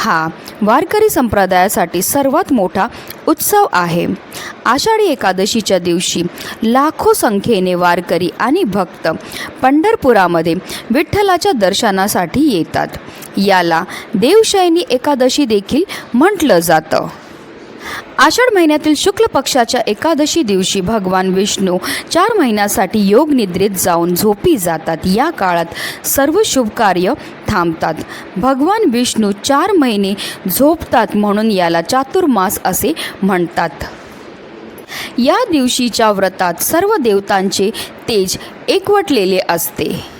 हा वारकरी संप्रदायासाठी सर्वात मोठा उत्सव आहे. आषाढी एकादशीच्या दिवशी लाखो संख्येने वारकरी आणि भक्त पंढरपुरामध्ये विठ्ठलाच्या दर्शनासाठी येतात. याला देवशयनी एकादशी देखील म्हटलं जातं. आषाढ महिन्यातील शुक्ल पक्षाच्या एकादशी दिवशी भगवान विष्णू चार महिन्यासाठी योग निद्रेत जाऊन झोपी जातात. या काळात सर्व शुभ कार्य थांबतात. भगवान विष्णू चार महिने झोपतात म्हणून याला चातुर्मास असे म्हणतात. या दिवशीच्या व्रतात सर्व देवतांचे तेज एकवटलेले असते.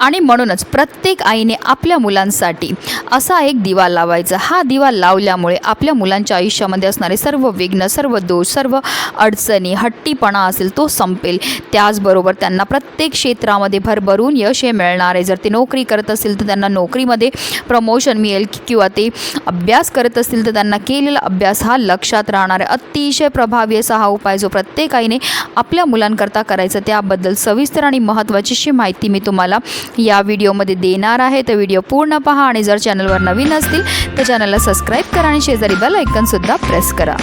आणि म्हणूनच प्रत्येक आईने आपल्या मुलांसाठी असा एक दिवा लावायचा. हा दिवा लावल्यामुळे आपल्या मुलांच्या आयुष्यामध्ये असणारे सर्व विघ्न सर्व दोष सर्व अडचणी हट्टीपणा असेल तो संपेल. त्याचबरोबर त्यांना प्रत्येक क्षेत्रामध्ये भरभरून यश हे मिळणार. आहे जर ते नोकरी करत असतील तर त्यांना नोकरीमध्ये प्रमोशन मिळेल किंवा ते अभ्यास करत असतील तर त्यांना केलेला अभ्यास हा लक्षात राहणार आहे अतिशय प्रभावी असा हा उपाय जो प्रत्येक आईने आपल्या मुलांकरता करायचा. त्याबद्दल सविस्तर आणि महत्त्वाची अशी माहिती मी तुम्हाला या व्हिडिओमध्ये देणार आहे. तर व्हिडिओ पूर्ण पहा आणि जर चॅनलवर नवीन असतील तर चॅनलला सबस्क्राईब करा आणि शेजारी बेल ऐकनसुद्धा प्रेस करा.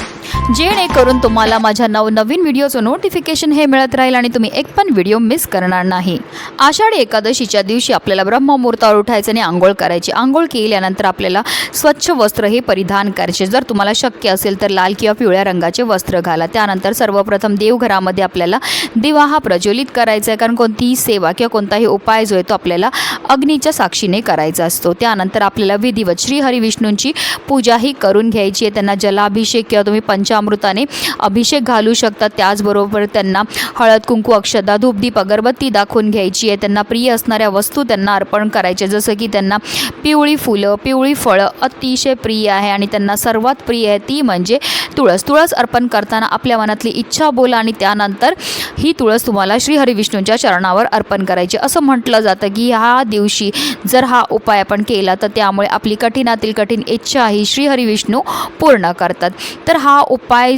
जेणेकरून तुम्हाला माझ्या नवनवीन व्हिडिओचं नोटिफिकेशन हे मिळत राहील आणि तुम्ही एक पण व्हिडिओ मिस करणार नाही. आषाढी एकादशीच्या दिवशी आपल्याला ब्रह्ममुहूर्तावर उठायचं आणि आंघोळ करायची. आंघोळ केल्यानंतर आपल्याला स्वच्छ वस्त्र हे परिधान करायचे. जर तुम्हाला शक्य असेल तर लाल किंवा पिवळ्या रंगाचे वस्त्र घाला. त्यानंतर सर्वप्रथम देवघरामध्ये आपल्याला दिवा हा प्रज्वलित करायचा आहे. कारण कोणतीही सेवा किंवा कोणताही उपाय जो आहे तो आपल्याला अग्नीच्या साक्षीने करायचा असतो. त्यानंतर आपल्याला विधिवत श्री हरिविष्णूंची पूजाही करून घ्यायची आहे. त्यांना जलाभिषेक किंवा तुम्ही पंचामृताने अभिषेक घालू शकता. त्याचबरोबर त्यांना हळद कुंकू अक्षदा धूपदीप अगरबत्ती दाखवून घ्यायची आहे. त्यांना प्रिय असणाऱ्या वस्तू त्यांना अर्पण करायच्या जसं की त्यांना पिवळी फुलं पिवळी फळं अतिशय प्रिय आहे आणि त्यांना सर्वात प्रिय आहे ती म्हणजे तुळस. तुळस अर्पण करताना आपल्या मनातली इच्छा बोला आणि त्यानंतर ही तुळस तुम्हाला श्री हरिविष्णूंच्या चरणावर अर्पण करायची असं म्हटलं जातं की ह्या दिवशी जर हा उपाय आपण केला तर त्यामुळे आपली कठीणातील कठीण इच्छा ही श्रीहरिविष्णू पूर्ण करतात. तर हा उपाय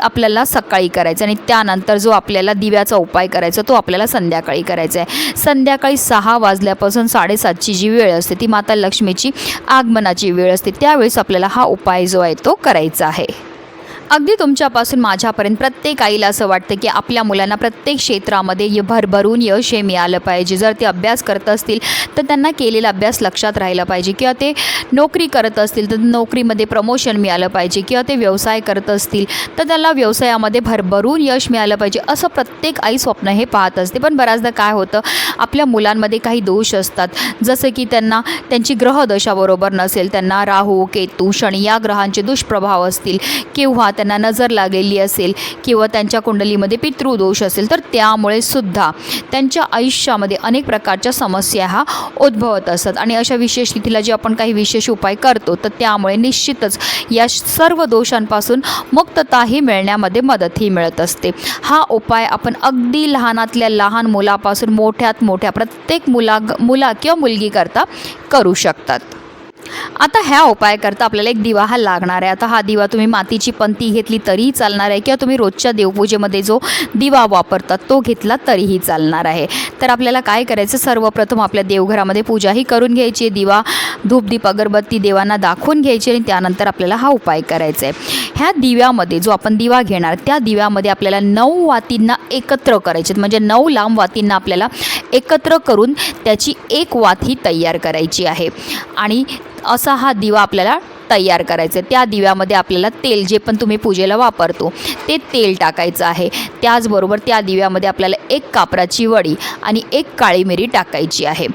आपल्याला सकाळी करायचा आणि त्यानंतर जो आपल्याला दिव्याचा उपाय करायचा तो आपल्याला संध्याकाळी करायचा आहे. संध्याकाळी सहा वाजल्यापासून साडेसातची जी वेळ असते ती माता लक्ष्मीची आगमनाची वेळ असते. त्यावेळेस आपल्याला हा उपाय जो आहे तो करायचा आहे. अगदी तुमच्यापासून माझ्यापर्यंत प्रत्येक आईला असं वाटतं की आपल्या मुलांना प्रत्येक क्षेत्रामध्ये य- भरभरून यश हे मिळालं पाहिजे. जर ते अभ्यास करत असतील तर त्यांना केलेला अभ्यास लक्षात राहिला पाहिजे. किंवा ते नोकरी करत असतील तर नोकरीमध्ये प्रमोशन मिळालं पाहिजे. किंवा ते व्यवसाय करत असतील तर त्याला व्यवसायामध्ये भरभरून यश मिळालं पाहिजे. असं प्रत्येक आई स्वप्न हे पाहत असते. पण बऱ्याचदा काय होतं आपल्या मुलांमध्ये काही दोष असतात. जसं की त्यांना त्यांची ग्रहदशा बरोबर नसेल त्यांना राहू केतू शनी या ग्रहांचे दुष्प्रभाव असतील किंवा त्यांना नजर लागलेली असेल किंवा त्यांच्या कुंडलीमध्ये पितृदोष असेल तर त्यामुळे सुद्धा त्यांच्या आयुष्यामध्ये अनेक प्रकारच्या समस्या हा उद्भवत असतात. आणि अशा विशेष तिथीला जे आपण काही विशेष उपाय करतो तर त्यामुळे निश्चितच या सर्व दोषांपासून मुक्तताही मिळण्यामध्ये मदतही मिळत असते. हा उपाय आपण अगदी लहानातल्या लहान मुलापासून मोठ्यात मोठ्या प्रत्येक मुला मुला किंवा मुलगीकरता करू शकतात. आता ह्या उपाय करता आपल्याला एक दिवा हा लागणार आहे. आता हा दिवा तुम्ही मातीची पंती घेतली तरीही चालणार आहे किंवा तुम्ही रोजच्या देवपूजेमध्ये जो दिवा वापरतात तो घेतला तरीही चालणार आहे. तर आपल्याला काय करायचं? सर्वप्रथम आपल्या देवघरामध्ये पूजाही करून घ्यायची आहे. दिवा धूपदीप अगरबत्ती देवांना दाखवून घ्यायची आणि त्यानंतर आपल्याला हा उपाय करायचा आहे. ह्या दिव्यामध्ये जो आपण दिवा घेणार त्या दिव्यामध्ये आपल्याला नऊ वातींना एकत्र करायचे आहेत. म्हणजे नऊ लांब वातींना आपल्याला एकत्र करून त्याची एक वात ही तयार करायची आहे. आणि असा हा दिवा आपल्याला तयार करायचं आहे. त्या दिव्यामध्ये आपल्याला तेल जे पण तुम्ही पूजेला वापरतो ते तेल टाकायचं आहे. त्याचबरोबर त्या दिव्यामध्ये आपल्याला एक कापराची वडी आणि एक काळी मिरी टाकायची आहे.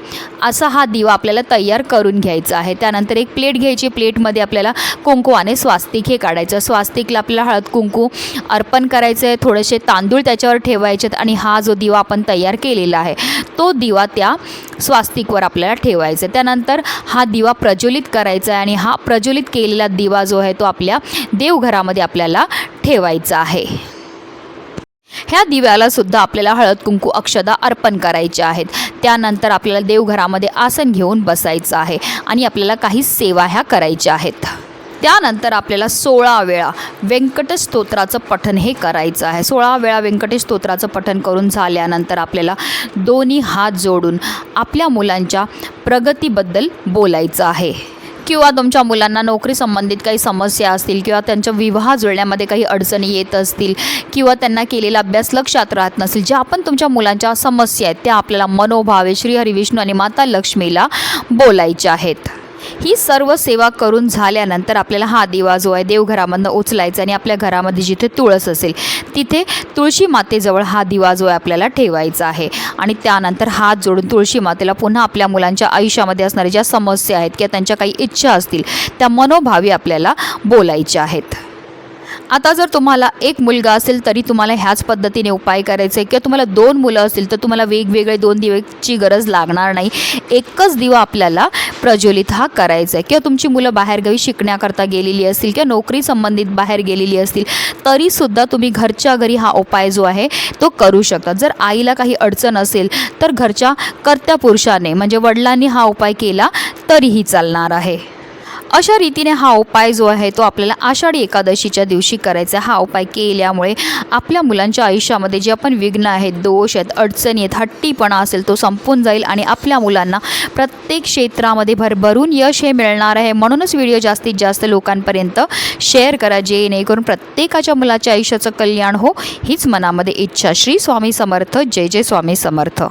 असा हा दिवा आपल्याला तयार करून घ्यायचा आहे. त्यानंतर एक प्लेट घ्यायची. प्लेटमध्ये आपल्याला कुंकुवाने स्वास्तिक हे काढायचं स्वास्तिकला आपल्याला हळद कुंकू अर्पण करायचं आहे. थोडेसे तांदूळ त्याच्यावर ठेवायचे आहेत आणि हा जो दिवा आपण तयार केलेला आहे तो दिवा त्या स्वास्तिकवर आपल्याला ठेवायचा आहे. त्यानंतर हा दिवा प्रज्वलित करायचा आहे आणि हा प्रज्वलित केलेला दिवा जो आहे तो आपल्या देवघरामध्ये आपल्याला ठेवायचा आहे. ह्या दिव्याला सुद्धा आपल्याला हळद कुंकू अक्षदा अर्पण करायच्या आहेत. त्यानंतर आपल्याला देवघरामध्ये आसन घेऊन बसायचं आहे आणि आपल्याला काही सेवा ह्या करायच्या आहेत. त्यानंतर आपल्याला सोळा वेळा व्यंकटेश स्तोत्राचं पठन हे करायचं आहे. सोळा वेळा व्यंकटेश स्तोत्राचं पठन करून झाल्यानंतर आपल्याला दोन्ही हात जोडून आपल्या मुलांच्या प्रगतीबद्दल बोलायचं आहे. किंवा तुमच्या मुलांना नोकरी संबंधित काही समस्या असतील किंवा त्यांच्या विवाह जुळण्यामध्ये काही अडचणी येत असतील किंवा त्यांना केलेला अभ्यास लक्षात राहत नसेल ज्या आपण तुमच्या मुलांच्या समस्या आहेत त्या आपल्याला मनोभावे श्री हरिविष्णू आणि माता लक्ष्मीला बोलायच्या आहेत. ही सर्व सेवा करून झाल्यानंतर आपल्याला हा दिवा जो आहे देवघरामधनं उचलायचा आणि आपल्या घरामध्ये जिथे तुळस असेल तिथे तुळशी मातेजवळ हा दिवा जो आहे आपल्याला ठेवायचा आहे. आणि त्यानंतर हात जोडून तुळशी मातेला पुन्हा आपल्या मुलांच्या आयुष्यामध्ये असणाऱ्या ज्या समस्या आहेत किंवा त्यांच्या काही इच्छा असतील त्या मनोभावी आपल्याला बोलायच्या आहेत. आता जर तुम्हाला एक मुलगा असेल तरी तुम्हाला ह्याच पद्धतीने उपाय करायचे. आहे किंवा तुम्हाला दोन मुलं असतील तर तुम्हाला वेगवेगळे दोन दिवेची गरज लागणार नाही. एकच दिवा आपल्याला प्रज्वलित हा करायचा आहे. किंवा तुमची मुलं बाहेरगावी शिकण्याकरता गेलेली असतील किंवा नोकरी संबंधित बाहेर गेलेली असतील तरीसुद्धा तुम्ही घरच्या घरी हा उपाय जो आहे तो करू शकता. जर आईला काही अडचण असेल तर घरच्या कर्त्या पुरुषाने म्हणजे वडिलांनी हा उपाय केला तरीही चालणार आहे. अशा रीतीने हा उपाय जो आहे तो आपल्याला आषाढी एकादशीच्या दिवशी करायचा आहे. हा उपाय केल्यामुळे आपल्या मुलांच्या आयुष्यामध्ये जे आपण विघ्न आहेत दोष आहेत अडचणी आहेत हट्टीपणा असेल तो संपून जाईल आणि आपल्या मुलांना प्रत्येक क्षेत्रामध्ये भरभरून यश हे मिळणार आहे. म्हणूनच व्हिडिओ जास्तीत जास्त लोकांपर्यंत शेअर करा जेणेकरून प्रत्येकाच्या मुलाच्या आयुष्याचं कल्याण हो हीच मनामध्ये इच्छा. श्री स्वामी समर्थ. जय जय स्वामी समर्थ.